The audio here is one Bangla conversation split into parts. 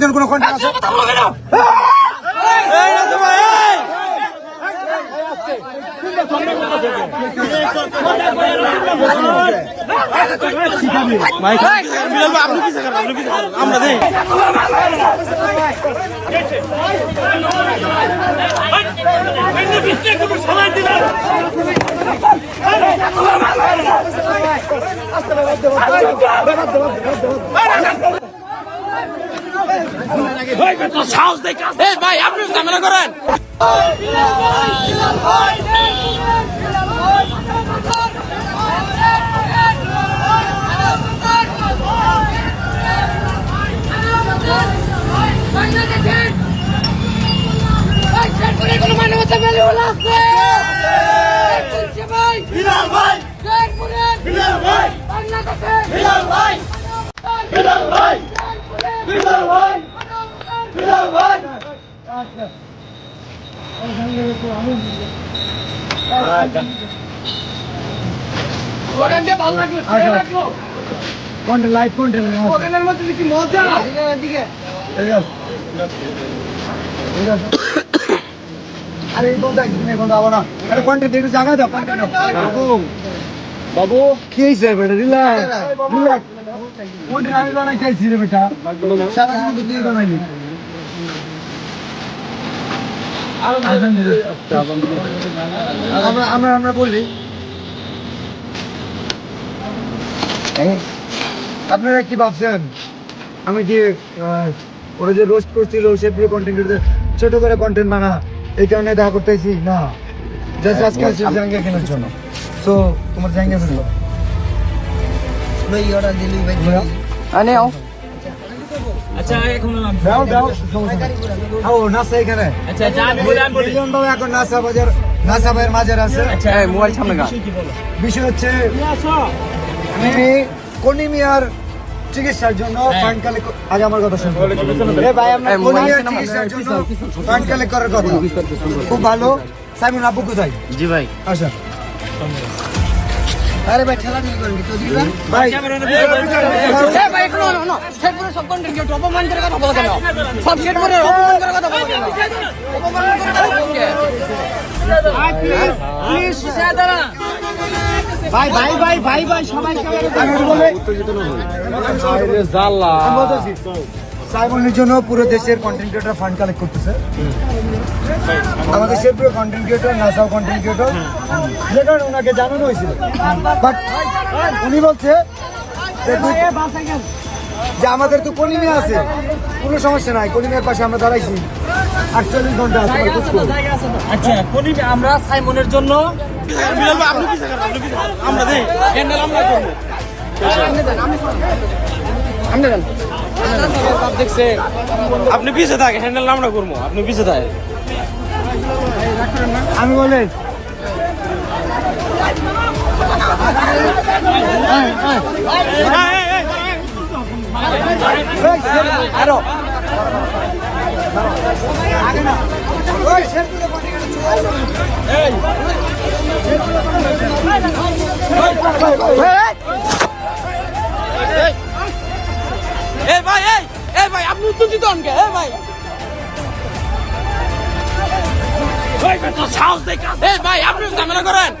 জন্য কোনো আছে এই ভাই আপনি ঝামেলা করেন। মানবতা মেলে হলো ভাই বিলাল ভাই বিলাল ভাই বিলাল ভাই। বিলাল ভাই বিলাল ভাই বিলাল ভাই কন্ট্যাক্ট লাইভ কন্ট্যাক্ট ওখানের মধ্যে কি মজা। এদিকে আরে একদিন এখন যাব না আরে কন্ট্যাক্ট একটু জায়গা দাও কন্ট্যাক্ট বাবু। বাবু। কি হয়েছে বেটা? রিল্যাক্স। রিল্যাক্স। কোনটা আমি বানাই রে বেটা। সারা আমরা আমরা আমরা বলি। এই, আপনারা কি ভাবছেন? আমি যে আহ, ওরা যে রোস্ট করছিল সে পুরো কন্টেন্ট ছোট করে কন্টেন্ট বানা এই কারণে দেখা করতেছি না। জাস্ট আজকে আসছে কেনার জন্য। সো তোমার জাঙ্গিয়া ফেলব আনে আও। দাও দাও। ও নাসা এখানে। মিলিয়ন বাবু এখন নাসা বাজার নাসা ভাইয়ের মাঝের আছে। এই মোবাইল সামনে গা। বিষয় হচ্ছে আমি কনিমিয়ার চিকিৎসার জন্য ফান্ড কালেক্ট আগে আমার কথা শুনুন এ ভাই আমরা কনিমিয়ার চিকিৎসার জন্য ফান্ড কালেক্ট করার কথা। খুব ভালো। সাইমন আপু কোথায়? জি ভাই। আচ্ছা আরে ভাই ঠেলা ঠেলি করেন তো দিবা? ভাই এই ভাই একটু না না সেট করে সব কন্টেন্ট কি অপমান করে কথা বলা কেন? সব সেট করে অপমান করে কথা বলা কেন? অপমান করে কথা বলা কেন প্লিজ সাদারা ভাই ভাই ভাই ভাই ভাই সবাই আমি বলে আমি বলতেছি, সাইমনের জন্য পুরো দেশের কন্টেন্ট ক্রিয়েটর ফান্ড কালেক্ট করতেছে। আমাদের দেশের পুরো কন্টেন্ট ক্রিয়েটর নাসাও কন্টেন্ট ক্রিয়েটর যে কারণে ওনাকে জানানো হয়েছিল। বাট উনি বলছে যে আমাদের তো কলিমে আছে কোনো সমস্যা নাই কলিমের পাশে আমরা দাঁড়াইছি। আটচল্লিশ ঘণ্টা আছে। আচ্ছা কোনি আমরা সাইমনের জন্য আমরা আমরা করব আমরা আপনি পিছে থাকে হ্যান্ডেল আমরা করব আপনি পিছে থাকে আমি বলে আরও এই ভাই এই এই ভাই আপনি উত্তেজিত হন কে এই ভাই এই ভাই আপনি ঝামেলা করেন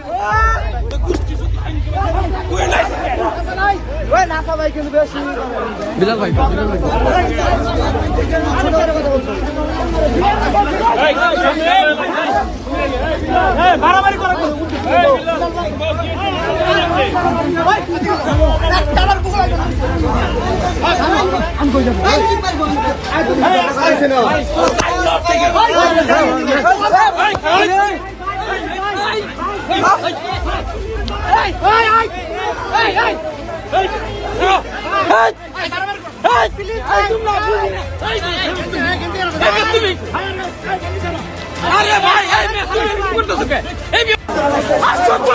ভাই বিলাল ভাই মারামারি করা আরে ভাই এই মেয়ে তুমি করতেছো কে এই আশ্চর্য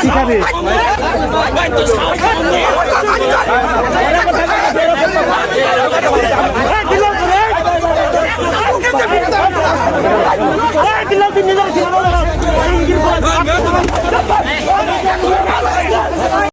শিখে